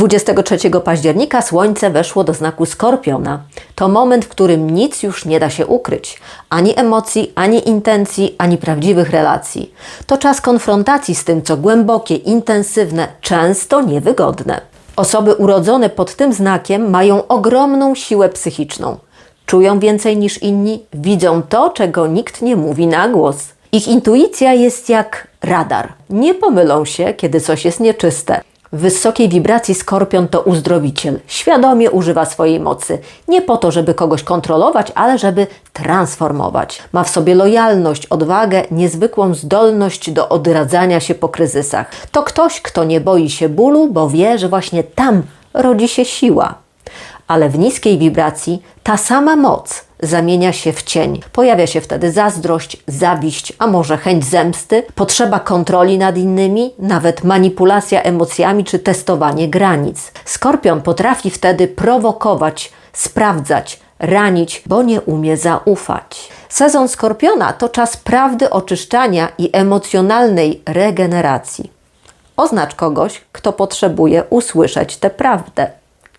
23 października Słońce weszło do znaku Skorpiona. To moment, w którym nic już nie da się ukryć. Ani emocji, ani intencji, ani prawdziwych relacji. To czas konfrontacji z tym, co głębokie, intensywne, często niewygodne. Osoby urodzone pod tym znakiem mają ogromną siłę psychiczną. Czują więcej niż inni, widzą to, czego nikt nie mówi na głos. Ich intuicja jest jak radar. Nie pomylą się, kiedy coś jest nieczyste. W wysokiej wibracji skorpion to uzdrowiciel. Świadomie używa swojej mocy. Nie po to, żeby kogoś kontrolować, ale żeby transformować. Ma w sobie lojalność, odwagę, niezwykłą zdolność do odradzania się po kryzysach. To ktoś, kto nie boi się bólu, bo wie, że właśnie tam rodzi się siła ale w niskiej wibracji ta sama moc zamienia się w cień. Pojawia się wtedy zazdrość, zawiść, a może chęć zemsty, potrzeba kontroli nad innymi, nawet manipulacja emocjami czy testowanie granic. Skorpion potrafi wtedy prowokować, sprawdzać, ranić, bo nie umie zaufać. Sezon skorpiona to czas prawdy oczyszczania i emocjonalnej regeneracji. Oznacz kogoś, kto potrzebuje usłyszeć tę prawdę.